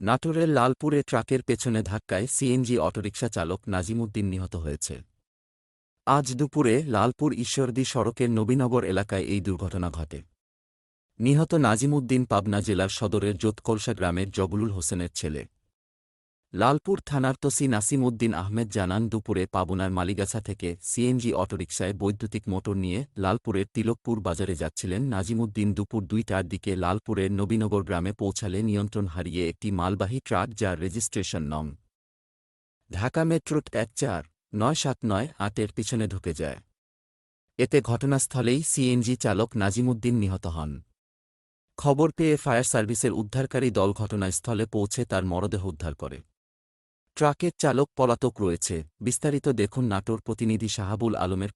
নাটোরের লালপুরে ট্রাকের পেছনে ধাক্কায় সিএনজি অটোরিকশা চালক নাজিমুদ্দিন নিহত হয়েছে। আজ দুপুরে লালপুর ঈশ্বরদী সড়কের নবীনগর এলাকায় এই দুর্ঘটনা ঘটে। নিহত নাজিমুদ্দিন পাবনা জেলার সদরের জোতকলসা গ্রামের জবুলুল হোসেনের ছেলে। লালপুর থানার তসি নাসিম উদ্দিন আহমেদ জানান, দুপুরে পাবনার মালিগাছা থেকে সিএনজি অটোরিকশায় বৈদ্যুতিক মোটর নিয়ে লালপুরের তিলকপুর বাজারে যাচ্ছিলেন নাজিমুদ্দিন দুপুর দুইটার দিকে লালপুরের নবীনগর গ্রামে পৌঁছালে নিয়ন্ত্রণ হারিয়ে একটি মালবাহী ট্রাক যার রেজিস্ট্রেশন নং ঢাকা মেট্রোট এক চার নয় সাত নয় আটের পিছনে ঢুকে যায়। এতে ঘটনাস্থলেই সিএনজি চালক নাজিমুদ্দিন নিহত হন। খবর পেয়ে ফায়ার সার্ভিসের উদ্ধারকারী দল ঘটনাস্থলে পৌঁছে তার মরদেহ উদ্ধার করে। ট্রাকের চালক পলাতক রয়েছে। বিস্তারিত দেখুন নাটোর প্রতিনিধি শাহাবুল আলমের